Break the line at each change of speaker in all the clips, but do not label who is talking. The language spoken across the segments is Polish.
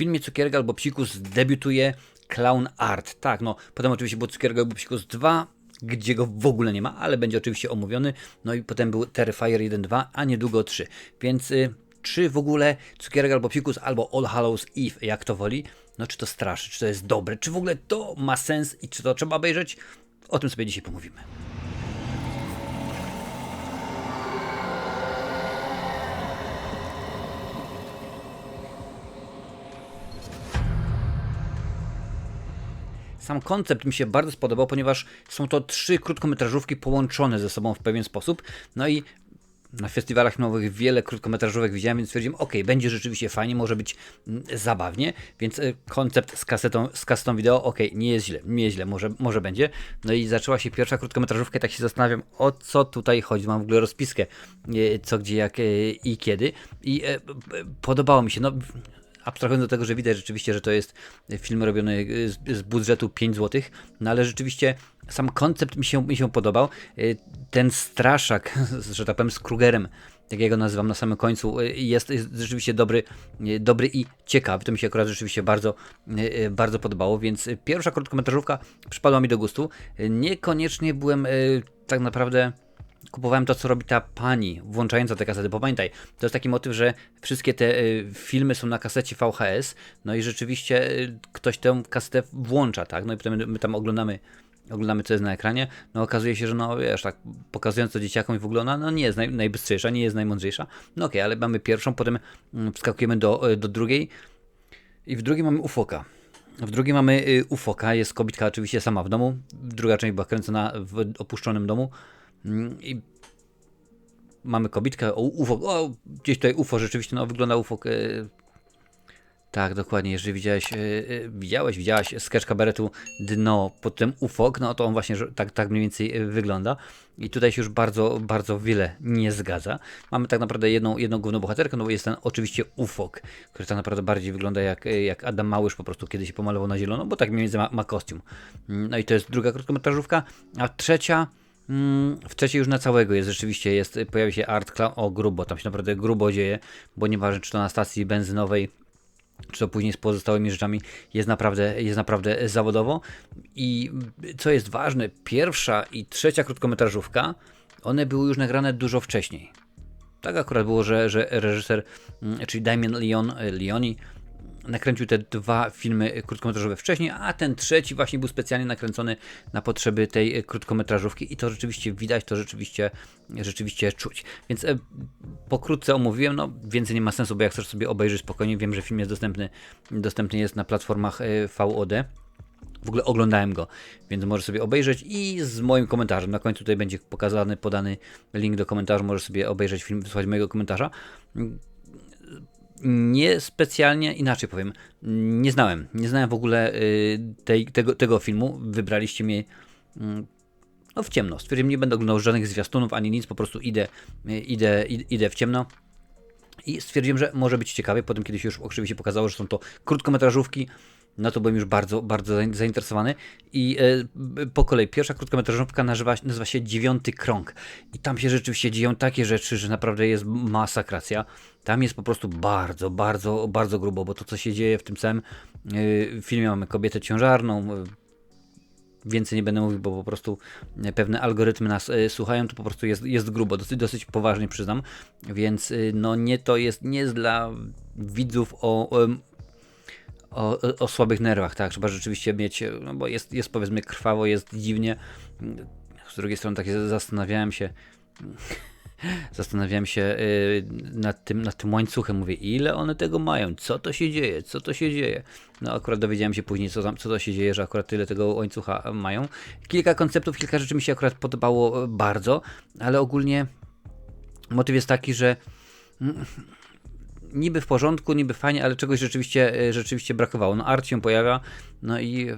filmie Cukierek albo Psikus debiutuje Clown Art. Tak, no, potem oczywiście był Cukierek albo Psikus 2, gdzie go w ogóle nie ma, ale będzie oczywiście omówiony. No i potem był Terrifier 1-2, a niedługo 3. Więc y, czy w ogóle Cukierek albo Psikus albo All Hallows Eve, jak to woli, no czy to straszy, czy to jest dobre, czy w ogóle to ma sens i czy to trzeba obejrzeć? O tym sobie dzisiaj pomówimy. Sam koncept mi się bardzo spodobał, ponieważ są to trzy krótkometrażówki połączone ze sobą w pewien sposób. No i na festiwalach filmowych wiele krótkometrażówek widziałem, więc stwierdziłem, ok, będzie rzeczywiście fajnie, może być mm, zabawnie, więc y, koncept z kasetą, z kasetą wideo, ok, nie jest źle, nie jest źle, może, może będzie. No i zaczęła się pierwsza krótkometrażówka i tak się zastanawiam, o co tutaj chodzi. Mam w ogóle rozpiskę, y, co, gdzie, jak y, i kiedy. I podobało mi się, no abstrahując do tego, że widać rzeczywiście, że to jest film robiony y, z, z budżetu 5 zł, no ale rzeczywiście sam koncept mi się, mi się podobał. Y, Ten straszak, że tak powiem, z Krugerem, jak ja go nazywam na samym końcu, y, jest, jest rzeczywiście dobry, dobry i ciekawy. To mi się akurat rzeczywiście bardzo, bardzo podobało, więc pierwsza krótkometrażówka przypadła mi do gustu. Niekoniecznie byłem tak naprawdę kupowałem to, co robi ta pani, włączająca te kasety. Bo pamiętaj, to jest taki motyw, że wszystkie te y, filmy są na kasecie VHS, no i rzeczywiście y, ktoś tę kasetę włącza, tak? No i potem my, tam oglądamy, oglądamy, co jest na ekranie. No okazuje się, że no wiesz, tak pokazując to dzieciakom i w ogóle ona no, nie jest naj, najbystrzejsza, nie jest najmądrzejsza. No okej, ale mamy pierwszą, potem mm, wskakujemy do, y, do drugiej i w drugiej mamy ufoka. W drugiej mamy ufoka, jest kobitka oczywiście sama w domu. Druga część była kręcona w opuszczonym domu. Mm, I mamy kobitkę, o, UFO, o, gdzieś tutaj UFO, rzeczywiście, no wygląda UFO. E, tak, dokładnie, jeżeli widziałeś, e, e, widziałeś, widziałaś sketch kabaretu Dno pod tym UFOK, no to on właśnie tak, tak mniej więcej wygląda. I tutaj się już bardzo, bardzo wiele nie zgadza. Mamy tak naprawdę jedną, jedną główną bohaterkę, no bo jest ten oczywiście UFOK, który tak naprawdę bardziej wygląda jak, jak Adam Małysz po prostu kiedy się pomalował na zielono, bo tak mniej więcej ma, ma kostium. No i to jest druga krótkometrażówka, a trzecia W trzeciej już na całego jest rzeczywiście, jest, pojawi się Art Clown, o grubo, tam się naprawdę grubo dzieje, bo nieważne czy to na stacji benzynowej, czy to później z pozostałymi rzeczami, jest naprawdę, jest naprawdę zawodowo. I co jest ważne, pierwsza i trzecia krótkometrażówka, one były już nagrane dużo wcześniej. Tak akurat było, że, że reżyser, mm, czyli Damien Leon, Leoni, nakręcił te dwa filmy krótkometrażowe wcześniej, a ten trzeci właśnie był specjalnie nakręcony na potrzeby tej e, krótkometrażówki i to rzeczywiście widać, to rzeczywiście, rzeczywiście czuć. Więc e, pokrótce omówiłem, no więcej nie ma sensu, bo jak chcesz sobie obejrzeć spokojnie, wiem, że film jest dostępny, dostępny jest na platformach e, VOD. W ogóle oglądałem go, więc możesz sobie obejrzeć i z moim komentarzem. Na końcu tutaj będzie pokazany, podany link do komentarza. Możesz sobie obejrzeć film, wysłać mojego komentarza. Nie specjalnie, inaczej powiem, nie znałem. Nie znałem w ogóle y, tej, tego, tego filmu. Wybraliście mnie mm, no, w ciemno. Stwierdziłem, nie będę oglądał żadnych zwiastunów ani nic, po prostu idę, y, idę, id- idę w ciemno. I stwierdziłem, że może być ciekawie. Potem, kiedy się już oczywiście pokazało, że są to krótkometrażówki, no to byłem już bardzo, bardzo zain- zainteresowany. I e, po kolei, pierwsza krótkometrażówka nazywa, nazywa się Dziewiąty Krąg. I tam się rzeczywiście dzieją takie rzeczy, że naprawdę jest masakracja. Tam jest po prostu bardzo, bardzo, bardzo grubo, bo to, co się dzieje w tym samym e, filmie, mamy kobietę ciężarną, e, więcej nie będę mówił, bo po prostu pewne algorytmy nas e, słuchają, to po prostu jest, jest grubo, dosyć, dosyć poważnie przyznam, więc e, no nie to jest, nie jest dla widzów o, o, o, o słabych nerwach, tak, trzeba rzeczywiście mieć, no bo jest, jest powiedzmy krwawo, jest dziwnie, z drugiej strony tak zastanawiałem się, Zastanawiałem się y, nad, tym, nad tym łańcuchem. Mówię, ile one tego mają? Co to się dzieje? Co to się dzieje? No akurat dowiedziałem się później, co, tam, co to się dzieje, że akurat tyle tego łańcucha mają. Kilka konceptów, kilka rzeczy mi się akurat podobało bardzo, ale ogólnie motyw jest taki, że niby w porządku, niby fajnie, ale czegoś rzeczywiście, e, rzeczywiście brakowało. No art się pojawia, no i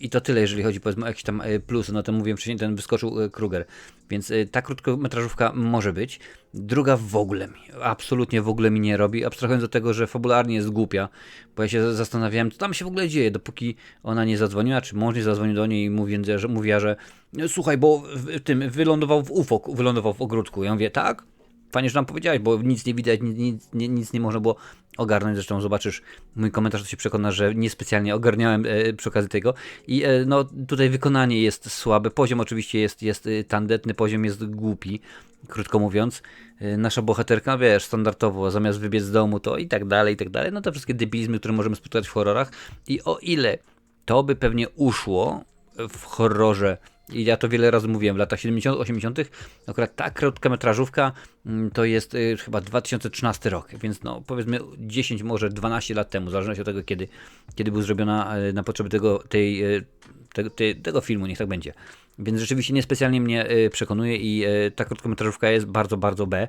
i to tyle, jeżeli chodzi powiedzmy o jakieś tam e, plusy. No to mówiłem wcześniej, ten wyskoczył e, Kruger. Więc ta krótkometrażówka może być. Druga w ogóle mi, absolutnie w ogóle mi nie robi. Abstrahując do tego, że fabularnie jest głupia, bo ja się zastanawiałem, co tam się w ogóle dzieje, dopóki ona nie zadzwoniła, czy mąż nie zadzwonił do niej i mówiąc, że, mówiła, że słuchaj, bo w tym wylądował w UFO, wylądował w ogródku. Ja mówię, tak? Fajnie, że nam powiedziałeś, bo nic nie widać, nic, nic, nic nie można było ogarnąć. Zresztą zobaczysz mój komentarz, to się przekona, że niespecjalnie ogarniałem e, przy okazji tego. I e, no tutaj wykonanie jest słabe, poziom oczywiście jest, jest e, tandetny, poziom jest głupi, krótko mówiąc. E, Nasza bohaterka, wiesz, standardowo, zamiast wybiec z domu, to i tak dalej, i tak dalej. No te wszystkie debilizmy, które możemy spotkać w horrorach. I o ile to by pewnie uszło w horrorze, i ja to wiele razy mówiłem, w latach 70., 80., akurat ta krótkometrażówka mm, to jest y, chyba 2013 rok, więc no powiedzmy 10, może 12 lat temu, w zależności od tego, kiedy, kiedy był zrobiona y, na potrzeby tego, tej, y, tego, filmu, niech tak będzie. Więc rzeczywiście niespecjalnie mnie przekonuje i ta krótkometrażówka jest bardzo, bardzo B.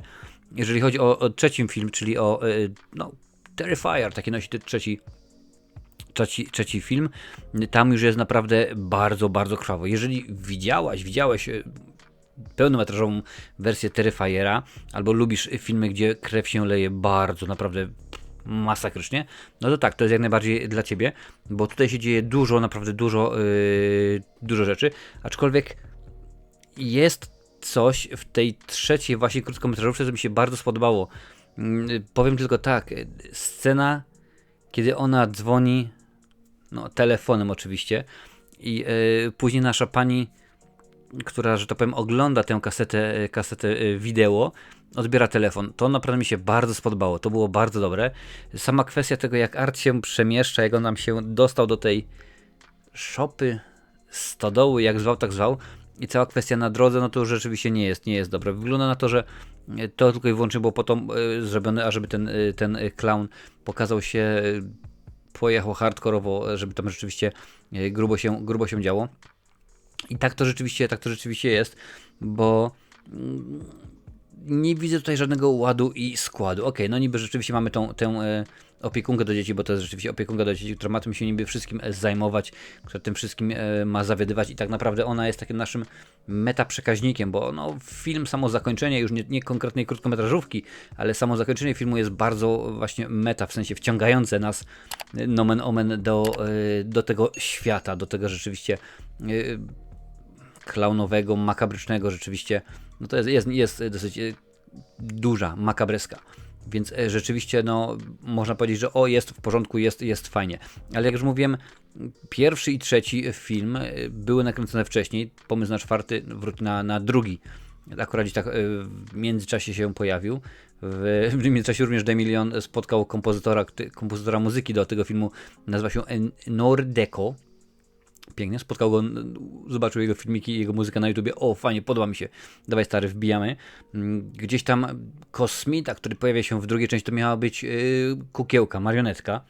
Jeżeli chodzi o, o trzecim film, czyli o no, Terrifier, taki nosi trzeci trzeci, trzeci film, tam już jest naprawdę bardzo, bardzo krwawo. Jeżeli widziałaś, widziałeś e, pełnometrażową wersję Terrifiera, albo lubisz filmy, gdzie krew się leje bardzo, naprawdę masakrycznie, no to tak, to jest jak najbardziej dla Ciebie, bo tutaj się dzieje dużo, naprawdę dużo, yy, dużo rzeczy, aczkolwiek jest coś w tej trzeciej właśnie krótkometrażówce, co mi się bardzo spodobało. Mm, Powiem tylko tak, y, scena, kiedy ona dzwoni, no telefonem oczywiście, i y, później nasza pani, która, że tak powiem, ogląda tę kasetę, kasetę y, wideo, odbiera telefon. To naprawdę mi się bardzo spodobało, to było bardzo dobre. Sama kwestia tego, jak art się przemieszcza, jak on nam się dostał do tej szopy, stodoły, jak zwał, tak zwał. I cała kwestia na drodze, no to już rzeczywiście nie jest, nie jest dobre. Wygląda na to, że e, to tylko i wyłącznie było po to e, zrobione, ażeby ten, e, ten e, clown pokazał się, e, pojechał hardkorowo, e, żeby tam rzeczywiście e, grubo się, grubo się działo. I tak to rzeczywiście, tak to rzeczywiście jest, bo mm, nie widzę tutaj żadnego ładu i składu. Okej, no niby rzeczywiście mamy tą, tę e, opiekunkę do dzieci, bo to jest rzeczywiście opiekunka do dzieci, która ma tym się niby wszystkim e, zajmować, która tym wszystkim e, ma zawiadywać i tak naprawdę ona jest takim naszym metaprzekaźnikiem, bo no, film, samo zakończenie, już nie, nie konkretnej krótkometrażówki, ale samo zakończenie filmu jest bardzo właśnie meta, w sensie wciągające nas nomen omen do, do tego świata, do tego rzeczywiście klaunowego, makabrycznego rzeczywiście, no to jest, jest, jest dosyć e, duża, makabreska. Więc e, rzeczywiście, no, można powiedzieć, że o, jest w porządku, jest, jest fajnie. Ale jak już mówiłem, pierwszy i trzeci film e, były nakręcone wcześniej. Pomysł na czwarty, wróć na, na drugi. Akurat tak e, w międzyczasie się pojawił. W, w międzyczasie również Demilion spotkał kompozytora, kompozytora muzyki do tego filmu. Nazywa się Nordeco. Pięknie, spotkał go, zobaczył jego filmiki, jego muzykę na YouTubie. O, fajnie, podoba mi się. Dawaj stary, wbijamy. Mm, Gdzieś tam kosmita, który pojawia się w drugiej części, to miała być yy, kukiełka, marionetka.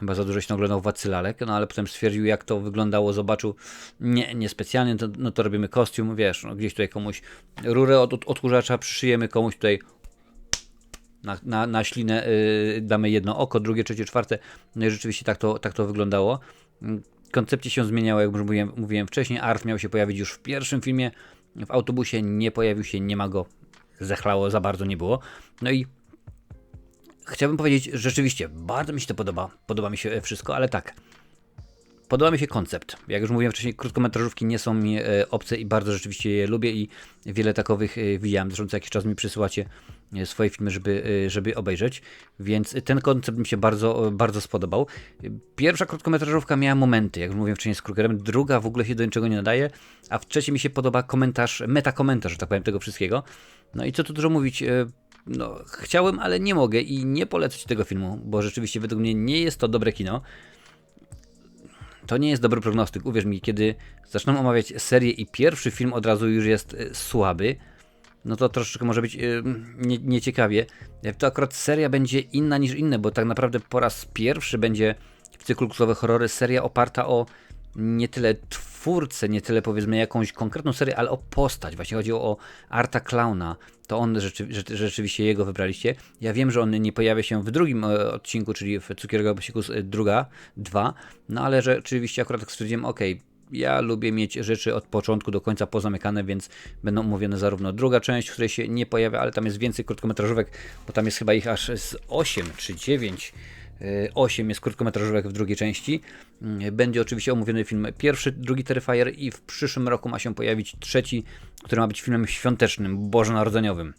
Chyba za dużo się oglądał Lalek, no ale potem stwierdził, jak to wyglądało, zobaczył, nie, niespecjalnie, to, no to robimy kostium, wiesz, no, gdzieś tutaj komuś rurę od, od odkurzacza przyszyjemy, komuś tutaj na, na, na ślinę y, damy jedno oko, drugie, trzecie, czwarte. No i rzeczywiście tak to, tak to wyglądało. Koncepcje się zmieniały, jak już mówiłem, mówiłem wcześniej. Art miał się pojawić już w pierwszym filmie. W autobusie nie pojawił się, nie ma go. Zechlało, za bardzo nie było. No i chciałbym powiedzieć, rzeczywiście bardzo mi się to podoba. Podoba mi się wszystko, ale tak. Podoba mi się koncept. Jak już mówiłem wcześniej, krótkometrażówki nie są mi e, obce i bardzo rzeczywiście je lubię i wiele takowych e, widziałem. Zresztą co jakiś czas mi przysyłacie e, swoje filmy, żeby, żeby obejrzeć, więc ten koncept mi się bardzo, bardzo spodobał. Pierwsza krótkometrażówka miała momenty, jak już mówiłem wcześniej z Krugerem, druga w ogóle się do niczego nie nadaje, a w trzeciej mi się podoba komentarz, metakomentarz, że tak powiem, tego wszystkiego. No i co tu dużo mówić, no chciałem, ale nie mogę i nie polecę ci tego filmu, bo rzeczywiście według mnie nie jest to dobre kino to nie jest dobry prognostyk. Uwierz mi, kiedy zaczną omawiać serię i pierwszy film od razu już jest e, słaby, no to troszeczkę może być e, nie, nieciekawie. E, To akurat seria będzie inna niż inne, bo tak naprawdę po raz pierwszy będzie w cyklu kluczowe horrory seria oparta o nie tyle twórcę, nie tyle powiedzmy jakąś konkretną serię, ale o postać. Właśnie chodzi o Arta Clowna. To on rzeczy, rzeczy, rzeczywiście jego wybraliście. Ja wiem, że on nie pojawia się w drugim e, odcinku, czyli w Cukierego Bosiku druga, dwa, no ale rzeczywiście akurat tak stwierdziłem, okej, ja lubię mieć rzeczy od początku do końca pozamykane, więc będą omówione zarówno druga część, w której się nie pojawia, ale tam jest więcej krótkometrażówek, bo tam jest chyba ich aż z 8 czy 9. 8 jest krótkometrażówek w drugiej części. Mm, Będzie oczywiście omówiony film pierwszy, drugi Terrifier i w przyszłym roku ma się pojawić trzeci, który ma być filmem świątecznym, bożonarodzeniowym.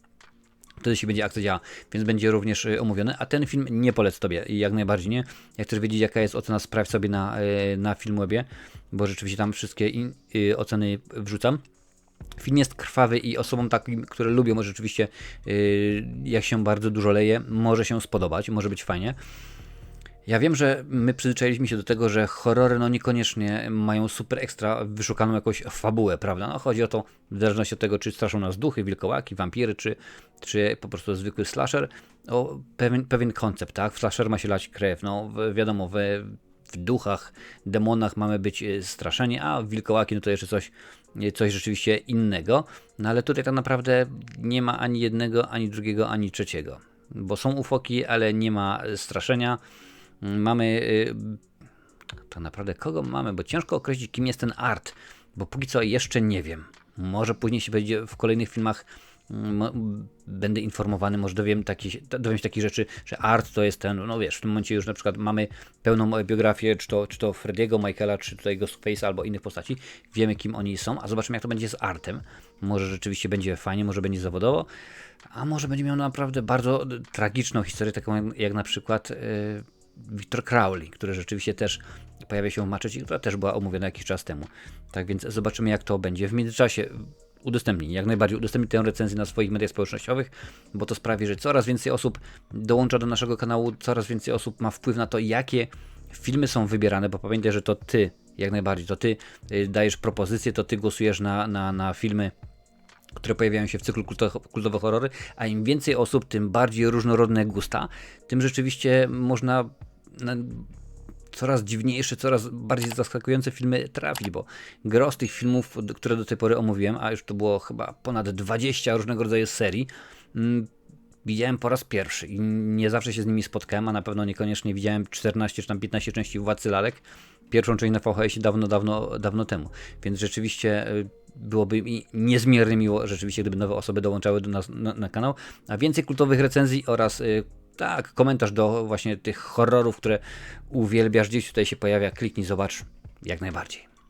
Wtedy się będzie akcja działa, więc będzie również y, omówiony, a ten film nie polecę Tobie, jak najbardziej nie. Jak chcesz wiedzieć jaka jest ocena, sprawdź sobie na, na Filmwebie, bo rzeczywiście tam wszystkie in, y, oceny wrzucam. Film jest krwawy i osobom takim, które lubią rzeczywiście, y, jak się bardzo dużo leje, może się spodobać, może być fajnie. Ja wiem, że my przyzwyczailiśmy się do tego, że horrory no niekoniecznie mają super ekstra wyszukaną jakąś fabułę, prawda? No chodzi o to, w zależności od tego, czy straszą nas duchy, wilkołaki, wampiry, czy, czy po prostu zwykły slasher, o pewien, pewien koncept, tak? W slasher ma się lać krew, no wiadomo, we, w duchach, demonach mamy być e, straszeni, a wilkołaki no to jeszcze coś, e, coś rzeczywiście innego. No ale tutaj tak naprawdę nie ma ani jednego, ani drugiego, ani trzeciego. Bo są ufoki, ale nie ma e, straszenia. Mamy y, tak naprawdę kogo mamy, bo ciężko określić, kim jest ten art, bo póki co jeszcze nie wiem. Może później się będzie w kolejnych filmach mm, będę informowany, może dowiem, taki, dowiem się takich rzeczy, że art to jest ten, no wiesz, w tym momencie już na przykład mamy pełną biografię, czy to, czy to Frediego, Michaela, czy tutaj Ghostface'a albo innych postaci, wiemy kim oni są, a zobaczymy jak to będzie z artem. Może rzeczywiście będzie fajnie, może będzie zawodowo, a może będzie miał naprawdę bardzo tragiczną historię, taką jak, jak na przykład yy, Victor Crowley, który rzeczywiście też pojawia się w Maczeci, która też była omówiona jakiś czas temu. Tak więc zobaczymy, jak to będzie. W międzyczasie udostępnij, jak najbardziej udostępnij tę recenzję na swoich mediach społecznościowych, bo to sprawi, że coraz więcej osób dołącza do naszego kanału, coraz więcej osób ma wpływ na to, jakie filmy są wybierane, bo pamiętaj, że to ty, jak najbardziej, to ty y, dajesz propozycje, to ty głosujesz na, na, na filmy które pojawiają się w cyklu kulto- kultowe horrory, a im więcej osób, tym bardziej różnorodne gusta, tym rzeczywiście można na coraz dziwniejsze, coraz bardziej zaskakujące filmy trafić, bo gros tych filmów, które do tej pory omówiłem, a już to było chyba ponad 20 różnego rodzaju serii, mm, widziałem po raz pierwszy i nie zawsze się z nimi spotkałem, a na pewno niekoniecznie widziałem 14 czy tam 15 części Władcy Lalek. Pierwszą część na VHS dawno, dawno, dawno temu. Więc rzeczywiście y, byłoby mi niezmiernie miło, rzeczywiście, gdyby nowe osoby dołączały do nas na, na kanał. A więcej kultowych recenzji oraz y, tak, komentarz do właśnie tych horrorów, które uwielbiasz, gdzieś tutaj się pojawia. Kliknij, zobacz, jak najbardziej.